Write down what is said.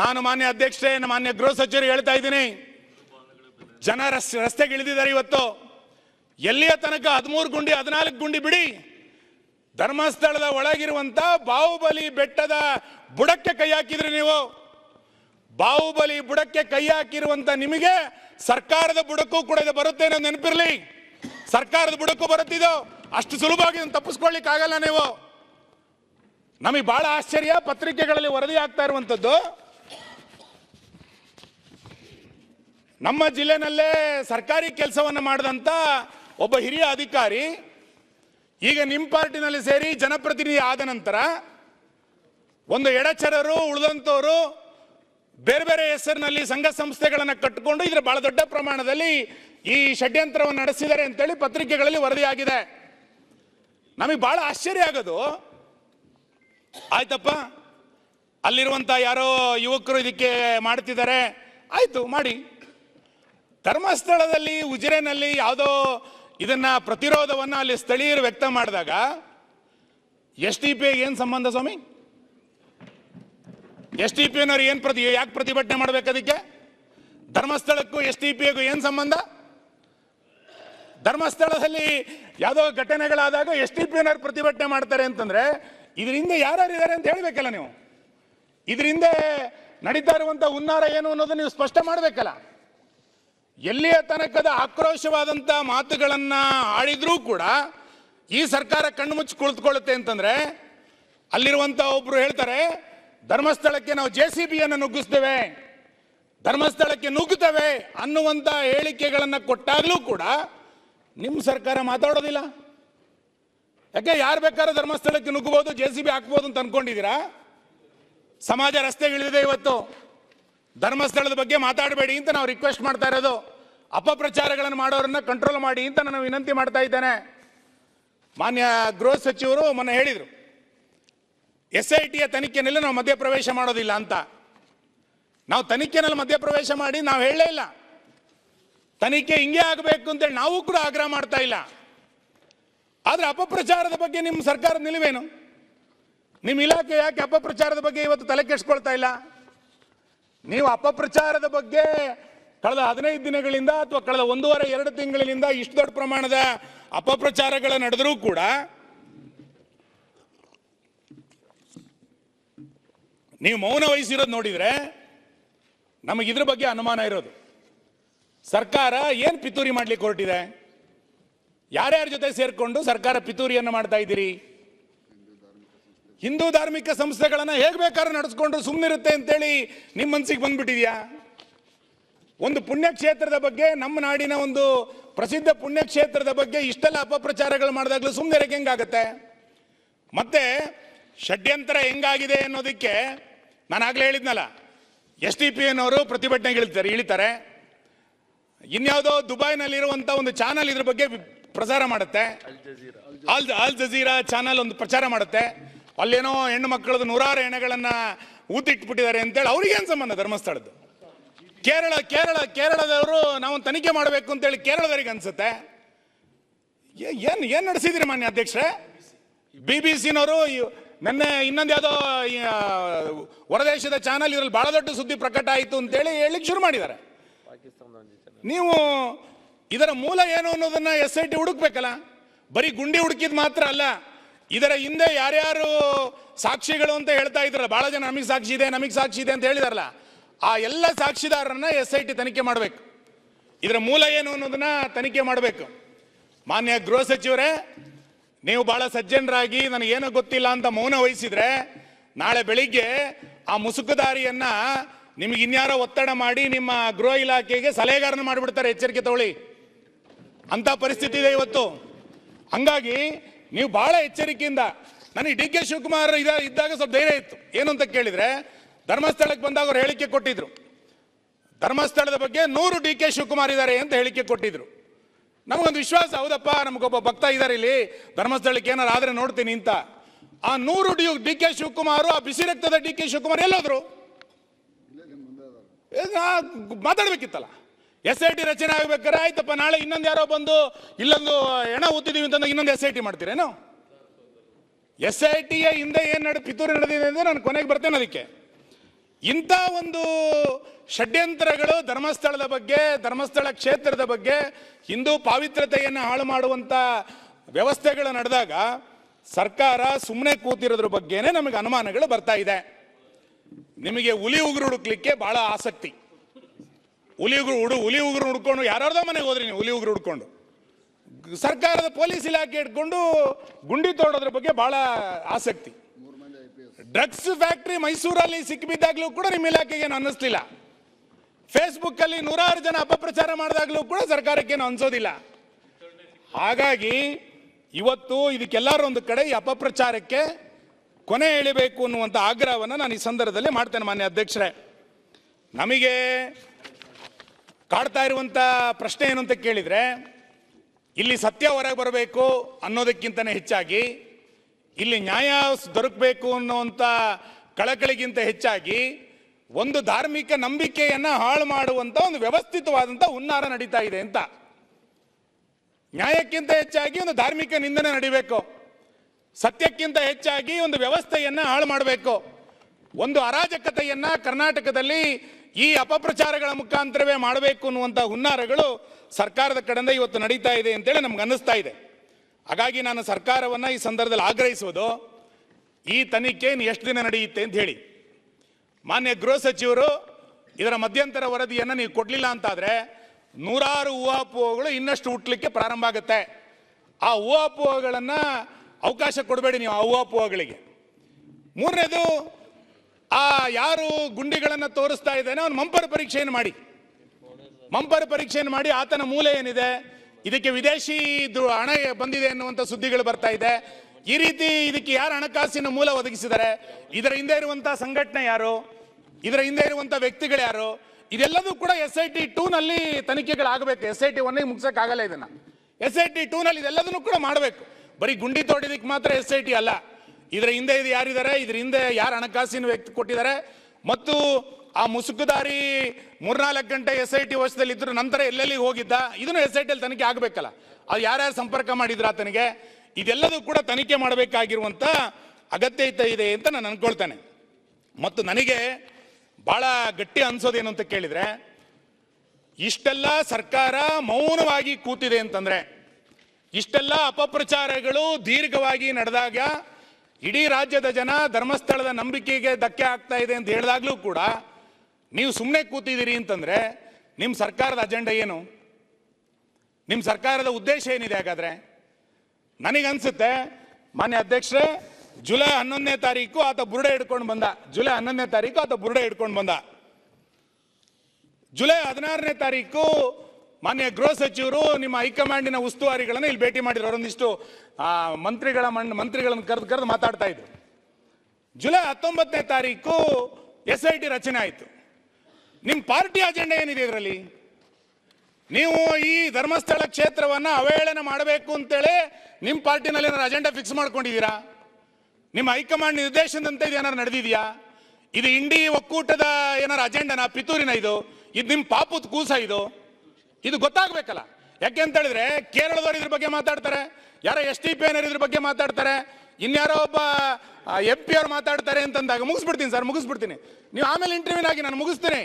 ನಾನು ಮಾನ್ಯ ಅಧ್ಯಕ್ಷರೇ ಮಾನ್ಯ ಗೃಹ ಸಚಿವರು ಹೇಳ್ತಾ ಇದ್ದೀನಿ. ಜನ ರಸ್, ರಸ್ತೆಗೆ ಇಳಿದಿದ್ದಾರೆ ಇವತ್ತು. ಎಲ್ಲಿಯ ತನಕ ಹದಿಮೂರು ಗುಂಡಿ, ಹದಿನಾಲ್ಕು ಗುಂಡಿ ಬಿಡಿ. ಧರ್ಮಸ್ಥಳದ ಒಳಗಿರುವಂತ ಬಾಹುಬಲಿ ಬೆಟ್ಟದ ಬುಡಕ್ಕೆ ಕೈ ಹಾಕಿದ್ರಿ ನೀವು. ಬಾಹುಬಲಿ ಬುಡಕ್ಕೆ ಕೈ ಹಾಕಿರುವಂತ ನಿಮಗೆ ಸರ್ಕಾರದ ಬುಡಕ್ಕೂ ಕೂಡ ಇದು ಬರುತ್ತೆ ಅನ್ನೋ ನೆನಪಿರ್ಲಿ. ಸರ್ಕಾರದ ಬುಡಕ್ಕೂ ಬರುತ್ತಿದ್ದು ಅಷ್ಟು ಸುಲಭವಾಗಿ ತಪ್ಪಿಸ್ಕೊಳ್ಳಿಕ್ ಆಗಲ್ಲ ನೀವು. ನಮಗೆ ಬಹಳ ಆಶ್ಚರ್ಯ, ಪತ್ರಿಕೆಗಳಲ್ಲಿ ವರದಿ ಆಗ್ತಾ ಇರುವಂತದ್ದು. ನಮ್ಮ ಜಿಲ್ಲೆನಲ್ಲೇ ಸರ್ಕಾರಿ ಕೆಲಸವನ್ನು ಮಾಡಿದಂತ ಒಬ್ಬ ಹಿರಿಯ ಅಧಿಕಾರಿ, ಈಗ ನಿಮ್ಮ ಪಾರ್ಟಿನಲ್ಲಿ ಸೇರಿ ಜನಪ್ರತಿನಿಧಿ ಆದ ನಂತರ ಒಂದು ಎಡಚರರು ಉಳಿದಂಥವರು ಬೇರೆ ಬೇರೆ ಹೆಸರಿನಲ್ಲಿ ಸಂಘ ಸಂಸ್ಥೆಗಳನ್ನು ಕಟ್ಟಿಕೊಂಡು ಇದರ ಬಹಳ ದೊಡ್ಡ ಪ್ರಮಾಣದಲ್ಲಿ ಈ ಷಡ್ಯಂತ್ರವನ್ನು ನಡೆಸಿದ್ದಾರೆ ಅಂತೇಳಿ ಪತ್ರಿಕೆಗಳಲ್ಲಿ ವರದಿಯಾಗಿದೆ. ನಮಗೆ ಬಹಳ ಆಶ್ಚರ್ಯ ಆಗೋದು. ಆಯ್ತಪ್ಪ, ಅಲ್ಲಿರುವಂತ ಯಾರೋ ಯುವಕರು ಇದಕ್ಕೆ ಮಾಡ್ತಿದ್ದಾರೆ. ಆಯಿತು, ಮಾಡಿ. ಧರ್ಮಸ್ಥಳದಲ್ಲಿ, ಉಜಿರೆನಲ್ಲಿ ಯಾವುದೋ ಇದನ್ನ ಪ್ರತಿರೋಧವನ್ನ ಅಲ್ಲಿ ಸ್ಥಳೀಯರು ವ್ಯಕ್ತ ಮಾಡಿದಾಗ, ಎಸ್ ಟಿ ಪಿ ಏನು ಸಂಬಂಧ ಸ್ವಾಮಿ? ಎಸ್ ಟಿ ಪಿ ಏನು ಪ್ರತಿ, ಯಾಕೆ ಪ್ರತಿಭಟನೆ ಮಾಡ್ಬೇಕು ಅದಕ್ಕೆ? ಧರ್ಮಸ್ಥಳಕ್ಕೂ ಎಸ್ ಟಿ ಪಿಗೂ ಏನು ಸಂಬಂಧ? ಧರ್ಮಸ್ಥಳದಲ್ಲಿ ಯಾವುದೋ ಘಟನೆಗಳಾದಾಗ ಎಸ್ ಟಿ ಪಿ ಪ್ರತಿಭಟನೆ ಮಾಡ್ತಾರೆ ಅಂತಂದ್ರೆ, ಇದರಿಂದ ಯಾರ್ಯಾರು ಇದ್ದಾರೆ ಅಂತ ಹೇಳಬೇಕಲ್ಲ ನೀವು? ಇದರಿಂದ ನಡೀತಾ ಇರುವಂಥ ಹುನ್ನಾರ ಏನು ಅನ್ನೋದನ್ನ ನೀವು ಸ್ಪಷ್ಟ ಮಾಡಬೇಕಲ್ಲ? ಎಲ್ಲಿಯ ತನಕದ ಆಕ್ರೋಶವಾದಂಥ ಮಾತುಗಳನ್ನು ಆಡಿದ್ರೂ ಕೂಡ ಈ ಸರ್ಕಾರ ಕಣ್ಣು ಮುಚ್ಚಿ ಕುಳಿತುಕೊಳ್ಳುತ್ತೆ ಅಂತಂದ್ರೆ ಅಲ್ಲಿರುವಂತ ಒಬ್ಬರು ಹೇಳ್ತಾರೆ, ಧರ್ಮಸ್ಥಳಕ್ಕೆ ನಾವು ಜೆ ಸಿ ಬಿಯನ್ನು ನುಗ್ಗಿಸ್ತೇವೆ, ಧರ್ಮಸ್ಥಳಕ್ಕೆ ನುಗ್ಗುತ್ತವೆ ಅನ್ನುವಂತ ಹೇಳಿಕೆಗಳನ್ನು ಕೊಟ್ಟಾಗ್ಲೂ ಕೂಡ ನಿಮ್ಮ ಸರ್ಕಾರ ಮಾತಾಡೋದಿಲ್ಲ. ಯಾಕೆ, ಯಾರು ಬೇಕಾದ್ರೂ ಧರ್ಮಸ್ಥಳಕ್ಕೆ ನುಗ್ಗಬಹುದು ಜೆ ಸಿ ಬಿ ಹಾಕ್ಬೋದು ಅಂತ ಅಂದ್ಕೊಂಡಿದ್ದೀರಾ ಸಮಾಜ ರಸ್ತೆಗಳಿದೆ ಇವತ್ತು. ಧರ್ಮಸ್ಥಳದ ಬಗ್ಗೆ ಮಾತಾಡಬೇಡಿ ಅಂತ ನಾವು ರಿಕ್ವೆಸ್ಟ್ ಮಾಡ್ತಾ ಇರೋದು. ಅಪಪ್ರಚಾರಗಳನ್ನು ಮಾಡೋರನ್ನ ಕಂಟ್ರೋಲ್ ಮಾಡಿ ಅಂತ ನಾನು ವಿನಂತಿ ಮಾಡ್ತಾ ಇದ್ದೇನೆ. ಮಾನ್ಯ ಗೃಹ ಸಚಿವರು ಮೊನ್ನೆ ಹೇಳಿದರು ಎಸ್ ಐ ಟಿಯ ತನಿಖೆನಲ್ಲಿ ನಾವು ಮಧ್ಯಪ್ರವೇಶ ಮಾಡೋದಿಲ್ಲ ಅಂತ. ನಾವು ತನಿಖೆನಲ್ಲಿ ಮಧ್ಯಪ್ರವೇಶ ಮಾಡಿ ನಾವು ಹೇಳಲೇ ಇಲ್ಲ. ತನಿಖೆ ಹಿಂಗೆ ಆಗಬೇಕು ಅಂತೇಳಿ ನಾವು ಕೂಡ ಆಗ್ರಹ ಮಾಡ್ತಾ ಇಲ್ಲ. ಆದರೆ ಅಪಪ್ರಚಾರದ ಬಗ್ಗೆ ನಿಮ್ಮ ಸರ್ಕಾರದ ನಿಲುವೇನು? ನಿಮ್ಮ ಇಲಾಖೆ ಯಾಕೆ ಅಪಪ್ರಚಾರದ ಬಗ್ಗೆ ಇವತ್ತು ತಲೆ ಕೆಡಿಸ್ಕೊಳ್ತಾ ಇಲ್ಲ? ನೀವು ಅಪಪ್ರಚಾರದ ಬಗ್ಗೆ ಕಳೆದ ಹದಿನೈದು ದಿನಗಳಿಂದ ಅಥವಾ ಕಳೆದ ಒಂದೂವರೆ, ಎರಡು ತಿಂಗಳಿನಿಂದ ಇಷ್ಟು ದೊಡ್ಡ ಪ್ರಮಾಣದ ಅಪಪ್ರಚಾರಗಳ ನಡೆದರೂ ಕೂಡ ನೀವು ಮೌನ ವಹಿಸಿರೋದು ನೋಡಿದ್ರೆ ನಮಗೆ ಇದ್ರ ಬಗ್ಗೆ ಅನುಮಾನ ಇರೋದು. ಸರ್ಕಾರ ಏನು ಪಿತೂರಿ ಮಾಡ್ಲಿಕ್ಕೆ ಹೊರಟಿದೆ? ಯಾರ್ಯಾರ ಜೊತೆ ಸೇರ್ಕೊಂಡು ಸರ್ಕಾರ ಪಿತೂರಿಯನ್ನು ಮಾಡ್ತಾ ಇದ್ದೀರಿ? ಹಿಂದೂ ಧಾರ್ಮಿಕ ಸಂಸ್ಥೆಗಳನ್ನ ಹೇಗೆ ಬೇಕಾದ್ರೂ ನಡೆಸ್ಕೊಂಡ್ರೆ ಸುಮ್ಮನಿರುತ್ತೆ ಅಂತೇಳಿ ನಿಮ್ಮ ಮನಸ್ಸಿಗೆ ಬಂದ್ಬಿಟ್ಟಿದ್ಯಾ? ಒಂದು ಪುಣ್ಯಕ್ಷೇತ್ರದ ಬಗ್ಗೆ ನಮ್ಮ ನಾಡಿನ ಒಂದು ಪ್ರಸಿದ್ಧ ಪುಣ್ಯಕ್ಷೇತ್ರದ ಬಗ್ಗೆ ಇಷ್ಟೆಲ್ಲ ಅಪಪ್ರಚಾರಗಳು ಮಾಡಿದಾಗಲೂ ಸುಮ್ಮನೆ ಹೆಂಗಾಗತ್ತೆ? ಮತ್ತೆ ಷಡ್ಯಂತರ ಹೆಂಗಾಗಿದೆ ಅನ್ನೋದಕ್ಕೆ ನಾನು ಆಗ್ಲೇ ಹೇಳಿದ್ನಲ್ಲ ಎಸ್ ಟಿ ಪಿ ಅನ್ನೋರು ಪ್ರತಿಭಟನೆಗೆ ಇಳಿತಾರೆ ಇಳಿತಾರೆ. ಇನ್ಯಾವುದೋ ದುಬೈನಲ್ಲಿರುವಂಥ ಒಂದು ಚಾನಲ್ ಇದ್ರ ಬಗ್ಗೆ ಪ್ರಸಾರ ಮಾಡುತ್ತೆ. ಅಲ್ ಅಲ್ ಜಜೀರಾ ಚಾನಲ್ ಒಂದು ಪ್ರಚಾರ ಮಾಡುತ್ತೆ. ಅಲ್ಲೇನೋ ಹೆಣ್ಣು ಮಕ್ಕಳದು ನೂರಾರು ಹೆಣೆಗಳನ್ನ ಊತಿಟ್ಬಿಟ್ಟಿದ್ದಾರೆ ಅಂತೇಳಿ ಅವ್ರಿಗೇನು ಸಂಬಂಧ ಧರ್ಮಸ್ಥಳದ್ದು? ಕೇರಳ ಕೇರಳ, ಕೇರಳದವರು ನಾವು ತನಿಖೆ ಮಾಡಬೇಕು ಅಂತೇಳಿ ಕೇರಳದವರಿಗೆ ಅನ್ಸುತ್ತೆ? ಏನ್ ಏನ್ ನಡೆಸಿದಿರಿ ಮಾನ್ಯ ಅಧ್ಯಕ್ಷರೇ? ಬಿ ಬಿ ಸಿನವರು ನಿನ್ನೆ ಇನ್ನೊಂದು ಯಾವುದೋ ಹೊರದೇಶದ ಚಾನಲ್ ಇದ್ರಲ್ಲಿ ಬಹಳ ದೊಡ್ಡ ಸುದ್ದಿ ಪ್ರಕಟ ಆಯಿತು ಅಂತೇಳಿ ಹೇಳಲಿಕ್ಕೆ ಶುರು ಮಾಡಿದ್ದಾರೆ. ನೀವು ಇದರ ಮೂಲ ಏನು ಅನ್ನೋದನ್ನ ಎಸ್ ಐ ಟಿ ಹುಡುಕ್ಬೇಕಲ್ಲ? ಬರೀ ಗುಂಡಿ ಹುಡುಕಿದ್ ಮಾತ್ರ ಅಲ್ಲ ಇದರ ಹಿಂದೆ ಯಾರ್ಯಾರು ಸಾಕ್ಷಿಗಳು ಅಂತ ಹೇಳ್ತಾ ಇದ್ರಲ್ಲ, ಬಹಳ ಜನ ನಮಗೆ ಸಾಕ್ಷಿ ಇದೆ, ನಮಗೆ ಸಾಕ್ಷಿ ಇದೆ ಅಂತ ಹೇಳಿದಾರಲ್ಲ, ಆ ಎಲ್ಲ ಸಾಕ್ಷಿದಾರರನ್ನ ಎಸ್ ಐ ಟಿ ತನಿಖೆ ಮಾಡಬೇಕು. ಇದರ ಮೂಲ ಏನು ಅನ್ನೋದನ್ನ ತನಿಖೆ ಮಾಡಬೇಕು. ಮಾನ್ಯ ಗೃಹ ಸಚಿವರೇ, ನೀವು ಬಹಳ ಸಜ್ಜನರಾಗಿ ನನಗೇನು ಗೊತ್ತಿಲ್ಲ ಅಂತ ಮೌನ ವಹಿಸಿದ್ರೆ, ನಾಳೆ ಬೆಳಿಗ್ಗೆ ಆ ಮುಸುಕುದಾರಿಯನ್ನ ನಿಮ್ಗೆ ಇನ್ಯಾರೋ ಒತ್ತಡ ಮಾಡಿ ನಿಮ್ಮ ಗೃಹ ಇಲಾಖೆಗೆ ಸಲಹೆಗಾರನ ಮಾಡಿಬಿಡ್ತಾರೆ, ಎಚ್ಚರಿಕೆ ತಗೊಳ್ಳಿ. ಅಂತ ಪರಿಸ್ಥಿತಿ ಇದೆ ಇವತ್ತು. ಹಂಗಾಗಿ ನೀವು ಬಹಳ ಎಚ್ಚರಿಕೆಯಿಂದ, ನನಗೆ ಡಿ ಕೆ ಶಿವಕುಮಾರ್ ಇದ, ಇದ್ದಾಗ ಸ್ವಲ್ಪ ಧೈರ್ಯ ಇತ್ತು. ಏನು ಅಂತ ಕೇಳಿದ್ರೆ, ಧರ್ಮಸ್ಥಳಕ್ಕೆ ಬಂದಾಗ ಅವ್ರು ಹೇಳಿಕೆ ಕೊಟ್ಟಿದ್ರು. ಧರ್ಮಸ್ಥಳದ ಬಗ್ಗೆ ನೂರು ಡಿ ಕೆ ಶಿವಕುಮಾರ್ ಇದ್ದಾರೆ ಅಂತ ಹೇಳಿಕೆ ಕೊಟ್ಟಿದ್ರು. ನಮಗೊಂದು ವಿಶ್ವಾಸ, ಹೌದಪ್ಪ, ನಮಗೊಬ್ಬ ಭಕ್ತ ಇದ್ದಾರೆ ಇಲ್ಲಿ, ಧರ್ಮಸ್ಥಳಕ್ಕೆ ಏನಾರು ಆದರೆ ನೋಡ್ತೀನಿ ಅಂತ. ಆ ನೂರು ಡಿ ಡಿ ಕೆ ಶಿವಕುಮಾರ್, ಆ ಬಿಸಿ ರಕ್ತದ ಡಿ ಕೆ ಶಿವಕುಮಾರ್ ಎಲ್ಲೋದ್ರು? ಮಾತಾಡ್ಬೇಕಿತ್ತಲ್ಲ? ಎಸ್ ಐ ಟಿ ರಚನೆ ಆಗ್ಬೇಕಾರೆ ಆಯ್ತಪ್ಪ, ನಾಳೆ ಇನ್ನೊಂದು ಯಾರೋ ಬಂದು ಇಲ್ಲೊಂದು ಹೆಣ ಊತಿದೀವಿ ಅಂತಂದಾಗ ಇನ್ನೊಂದು ಎಸ್ ಐ ಟಿ ಮಾಡ್ತೀರೇನು ಎಸ್ ಐ ಟಿಯ ಹಿಂದೆ ಏನು ನಡೆ, ಪಿತೂರಿ ನಡೆದಿದೆ ಅಂದರೆ ನಾನು ಕೊನೆಗೆ ಬರ್ತೇನೆ ಅದಕ್ಕೆ. ಇಂಥ ಒಂದು ಷಡ್ಯಂತ್ರಗಳು ಧರ್ಮಸ್ಥಳದ ಬಗ್ಗೆ, ಧರ್ಮಸ್ಥಳ ಕ್ಷೇತ್ರದ ಬಗ್ಗೆ, ಹಿಂದೂ ಪಾವಿತ್ರತೆಯನ್ನು ಹಾಳು ಮಾಡುವಂಥ ವ್ಯವಸ್ಥೆಗಳು ನಡೆದಾಗ ಸರ್ಕಾರ ಸುಮ್ಮನೆ ಕೂತಿರೋದ್ರ ಬಗ್ಗೆನೇ ನಮಗೆ ಅನುಮಾನಗಳು ಬರ್ತಾ ಇದೆ. ನಿಮಗೆ ಹುಲಿ ಉಗುರು ಹುಡುಕ್ಲಿಕ್ಕೆ ಬಹಳ ಆಸಕ್ತಿ. ಹುಲಿ ಉಗುರು ಹುಡು, ಹುಲಿ ಉಗುರು ಹುಡ್ಕೊಂಡು ಯಾರ್ಯಾರ್ದೋ ಮನೆಗೆ ಹೋದ್ರಿ ನೀವು, ಹುಲಿ ಉಗುರು ಹುಡ್ಕೊಂಡು. ಸರ್ಕಾರದ ಪೊಲೀಸ್ ಇಲಾಖೆ ಇಟ್ಕೊಂಡು ಗುಂಡಿ ತೋಡೋದ್ರ ಬಗ್ಗೆ ಬಹಳ ಆಸಕ್ತಿ. ಡ್ರಗ್ಸ್ ಫ್ಯಾಕ್ಟ್ರಿ ಮೈಸೂರಲ್ಲಿ ಸಿಕ್ಕಿಬಿದ್ದಾಗಲೂ ಕೂಡ ನಿಮ್ಮ ಇಲಾಖೆಗೆ ಏನು ಅನ್ನಿಸ್ಲಿಲ್ಲ. ಫೇಸ್ಬುಕ್ ಅಲ್ಲಿ ನೂರಾರು ಜನ ಅಪಪ್ರಚಾರ ಮಾಡಿದಾಗಲೂ ಕೂಡ ಸರ್ಕಾರಕ್ಕೇನು ಅನ್ಸೋದಿಲ್ಲ. ಹಾಗಾಗಿ ಇವತ್ತು ಇದಕ್ಕೆಲ್ಲರೂ ಒಂದು ಕಡೆ ಈ ಅಪಪ್ರಚಾರಕ್ಕೆ ಕೊನೆ ಎಳಿಬೇಕು ಅನ್ನುವಂಥ ಆಗ್ರಹವನ್ನು ನಾನು ಈ ಸಂದರ್ಭದಲ್ಲಿ ಮಾಡ್ತೇನೆ ಮಾನ್ಯ ಅಧ್ಯಕ್ಷರೇ. ನಮಗೆ ಕಾಡ್ತಾ ಇರುವಂಥ ಪ್ರಶ್ನೆ ಏನು ಅಂತ ಕೇಳಿದರೆ, ಇಲ್ಲಿ ಸತ್ಯ ಹೊರಗೆ ಬರಬೇಕು ಅನ್ನೋದಕ್ಕಿಂತ ಹೆಚ್ಚಾಗಿ, ಇಲ್ಲಿ ನ್ಯಾಯ ದೊರಕಬೇಕು ಅನ್ನುವಂಥ ಕಳಕಳಿಗಿಂತ ಹೆಚ್ಚಾಗಿ ಒಂದು ಧಾರ್ಮಿಕ ನಂಬಿಕೆಯನ್ನ ಹಾಳು ಮಾಡುವಂತ ಒಂದು ವ್ಯವಸ್ಥಿತವಾದಂಥ ಹುನ್ನಾರ ನಡೀತಾ ಇದೆ ಅಂತ. ನ್ಯಾಯಕ್ಕಿಂತ ಹೆಚ್ಚಾಗಿ ಒಂದು ಧಾರ್ಮಿಕ ನಿಂದನೆ ನಡಿಬೇಕು. ಸತ್ಯಕ್ಕಿಂತ ಹೆಚ್ಚಾಗಿ ಒಂದು ವ್ಯವಸ್ಥೆಯನ್ನ ಹಾಳು ಮಾಡಬೇಕು. ಒಂದು ಅರಾಜಕತೆಯನ್ನು ಕರ್ನಾಟಕದಲ್ಲಿ ಈ ಅಪಪ್ರಚಾರಗಳ ಮುಖಾಂತರವೇ ಮಾಡಬೇಕು ಅನ್ನುವಂಥ ಹುನ್ನಾರಗಳು ಸರ್ಕಾರದ ಕಡೆಯಿಂದ ಇವತ್ತು ನಡೀತಾ ಇದೆ ಅಂತೇಳಿ ನಮ್ಗೆ ಅನ್ನಿಸ್ತಾ ಇದೆ. ಹಾಗಾಗಿ ನಾನು ಸರ್ಕಾರವನ್ನು ಈ ಸಂದರ್ಭದಲ್ಲಿ ಆಗ್ರಹಿಸುವುದು ಈ ತನಿಖೆ ಎಷ್ಟು ದಿನ ನಡೆಯುತ್ತೆ ಅಂತ ಹೇಳಿ. ಮಾನ್ಯ ಗೃಹ ಸಚಿವರು ಇದರ ಮಧ್ಯಂತರ ವರದಿಯನ್ನು ನೀವು ಕೊಡಲಿಲ್ಲ ಅಂತಾದರೆ ನೂರಾರು ಊಹಾಪೋಹಗಳು ಇನ್ನಷ್ಟು ಹುಟ್ಟಲಿಕ್ಕೆ ಪ್ರಾರಂಭ ಆಗುತ್ತೆ. ಆ ಊಹಾಪೋಹಗಳನ್ನು ಅವಕಾಶ ಕೊಡಬೇಡಿ ನೀವು ಆ ಊಹಾಪೋಹಗಳಿಗೆ. ಮೂರನೇದು ಆ ಯಾರು ಗುಂಡಿಗಳನ್ನು ತೋರಿಸ್ತಾ ಇದ್ದಾನೆ ಅವನು ಮಂಪರ್ ಪರೀಕ್ಷೆಯನ್ನು ಮಾಡಿ. ಮಂಪರ್ ಪರೀಕ್ಷೆಯನ್ನು ಮಾಡಿ ಆತನ ಮೂಲ ಏನಿದೆ? ಇದಕ್ಕೆ ವಿದೇಶಿ ಹಣ ಬಂದಿದೆ ಅನ್ನುವಂಥ ಸುದ್ದಿಗಳು ಬರ್ತಾ ಇದೆ. ಈ ರೀತಿ ಇದಕ್ಕೆ ಯಾರು ಹಣಕಾಸಿನ ಮೂಲ ಒದಗಿಸಿದ್ದಾರೆ? ಇದರ ಹಿಂದೆ ಇರುವಂತಹ ಸಂಘಟನೆ ಯಾರು? ಇದರ ಹಿಂದೆ ಇರುವಂತಹ ವ್ಯಕ್ತಿಗಳು ಯಾರು? ಇದೆಲ್ಲದೂ ಕೂಡ ಎಸ್ ಐ ಟಿ ಟೂನಲ್ಲಿ ತನಿಖೆಗಳಾಗಬೇಕು. ಎಸ್ ಐ ಟಿ ಒನ್ನಿಗೆ ಮುಗಿಸೋಕ್ಕಾಗಲ್ಲ ಇದನ್ನ. ಎಸ್ ಐ ಟಿ ಟೂನಲ್ಲಿ ಇದೆಲ್ಲದನ್ನು ಕೂಡ ಮಾಡಬೇಕು. ಬರೀ ಗುಂಡಿ ತೋಡಿದಕ್ಕೆ ಮಾತ್ರ ಎಸ್ ಐ ಟಿ ಅಲ್ಲ. ಇದರ ಹಿಂದೆ ಇದು ಯಾರಿದ್ದಾರೆ? ಇದ್ರ ಹಿಂದೆ ಯಾರು ಹಣಕಾಸಿನ ವ್ಯಕ್ತಿ ಕೊಟ್ಟಿದ್ದಾರೆ? ಮತ್ತು ಆ ಮುಸುಕುದಾರಿ ಮೂರ್ನಾಲ್ಕು ಗಂಟೆ ಎಸ್ ಐ ಟಿ ವಶದಲ್ಲಿ ಇದ್ರ ನಂತರ ಎಲ್ಲೆಲ್ಲಿ ಹೋಗಿದ್ದ? ಇದನ್ನು ಎಸ್ ಐ ಟಿಯಲ್ಲಿ ತನಿಖೆ ಆಗಬೇಕಲ್ಲ. ಅದು ಯಾರ್ಯಾರು ಸಂಪರ್ಕ ಮಾಡಿದ್ರ ಆತನಿಗೆ ಇದೆಲ್ಲದೂ ಕೂಡ ತನಿಖೆ ಮಾಡಬೇಕಾಗಿರುವಂತ ಅಗತ್ಯತೆ ಇದೆ ಅಂತ ನಾನು ಅನ್ಕೊಳ್ತೇನೆ. ಮತ್ತು ನನಗೆ ಬಹಳ ಗಟ್ಟಿ ಅನ್ಸೋದೇನು ಅಂತ ಕೇಳಿದ್ರೆ, ಇಷ್ಟೆಲ್ಲ ಸರ್ಕಾರ ಮೌನವಾಗಿ ಕೂತಿದೆ ಅಂತಂದ್ರೆ, ಇಷ್ಟೆಲ್ಲ ಅಪಪ್ರಚಾರಗಳು ದೀರ್ಘವಾಗಿ ನಡೆದಾಗ ಇಡೀ ರಾಜ್ಯದ ಜನ ಧರ್ಮಸ್ಥಳದ ನಂಬಿಕೆಗೆ ಧಕ್ಕೆ ಆಗ್ತಾ ಇದೆ ಅಂತ ಹೇಳಿದಾಗ್ಲೂ ಕೂಡ ನೀವು ಸುಮ್ಮನೆ ಕೂತಿದ್ದೀರಿ ಅಂತಂದ್ರೆ ನಿಮ್ಮ ಸರ್ಕಾರದ ಅಜೆಂಡ ಏನು? ನಿಮ್ಮ ಸರ್ಕಾರದ ಉದ್ದೇಶ ಏನಿದೆ ಹಾಗಾದ್ರೆ? ನನಗನ್ಸುತ್ತೆ, ಮಾನ್ಯ ಅಧ್ಯಕ್ಷರೇ, ಜುಲೈ ಹನ್ನೊಂದನೇ ತಾರೀಕು ಆತ ಬುರುಡೆ ಹಿಡ್ಕೊಂಡು ಬಂದ. ಜುಲೈ ಹನ್ನೊಂದನೇ ತಾರೀಕು ಆತ ಬುರುಡೆ ಹಿಡ್ಕೊಂಡು ಬಂದ. ಜುಲೈ ಹದಿನಾರನೇ ತಾರೀಕು ಮಾನ್ಯ ಗೃಹ ಸಚಿವರು ನಿಮ್ಮ ಹೈಕಮಾಂಡಿನ ಉಸ್ತುವಾರಿಗಳನ್ನು ಇಲ್ಲಿ ಭೇಟಿ ಮಾಡಿದ್ರು. ಅವರೊಂದಿಷ್ಟು ಮಂತ್ರಿಗಳ ಮಣ್ ಮಂತ್ರಿಗಳನ್ನು ಕರೆದು ಕರೆದು ಮಾತಾಡ್ತಾ ಇದ್ರು. ಜುಲೈ ಹತ್ತೊಂಬತ್ತನೇ ತಾರೀಕು ಎಸ್ ಐ ಟಿ ರಚನೆ ಆಯಿತು. ನಿಮ್ಮ ಪಾರ್ಟಿ ಅಜೆಂಡಾ ಏನಿದೆ ಇದರಲ್ಲಿ? ನೀವು ಈ ಧರ್ಮಸ್ಥಳ ಕ್ಷೇತ್ರವನ್ನು ಅವಹೇಳನ ಮಾಡಬೇಕು ಅಂತೇಳಿ ನಿಮ್ಮ ಪಾರ್ಟಿನಲ್ಲಿ ಏನಾರು ಅಜೆಂಡಾ ಫಿಕ್ಸ್ ಮಾಡ್ಕೊಂಡಿದ್ದೀರಾ? ನಿಮ್ಮ ಹೈಕಮಾಂಡ್ ನಿರ್ದೇಶನದಂತೆ ಇದು ಏನಾರು ನಡೆದಿದೆಯಾ? ಇದು ಇಂಡಿ ಒಕ್ಕೂಟದ ಏನಾರು ಅಜೆಂಡನ? ಪಿತೂರಿನ ಇದು? ಇದು ನಿಮ್ಮ ಪಾಪದ ಕೂಸ ಇದು? ಇದು ಗೊತ್ತಾಗ್ಬೇಕಲ್ಲ. ಯಾಕೆ ಅಂತ ಹೇಳಿದ್ರೆ ಕೇರಳದವರು ಇದ್ರ ಬಗ್ಗೆ ಮಾತಾಡ್ತಾರೆ, ಯಾರೋ ಎಸ್ ಟಿ ಪಿ ಇದ್ರ ಬಗ್ಗೆ ಮಾತಾಡ್ತಾರೆ, ಇನ್ಯಾರೋ ಒಬ್ಬ ಎಂ ಪಿ ಅವ್ರು ಮಾತಾಡ್ತಾರೆ ಅಂತಂದಾಗ ಮುಗಿಸ್ಬಿಡ್ತೀನಿ ಸರ್, ಮುಗಿಸ್ಬಿಡ್ತೀನಿ. ನೀವು ಆಮೇಲೆ ಇಂಟರ್ವ್ಯೂನಾಗಿ ನಾನು ಮುಗಿಸ್ತೀನಿ.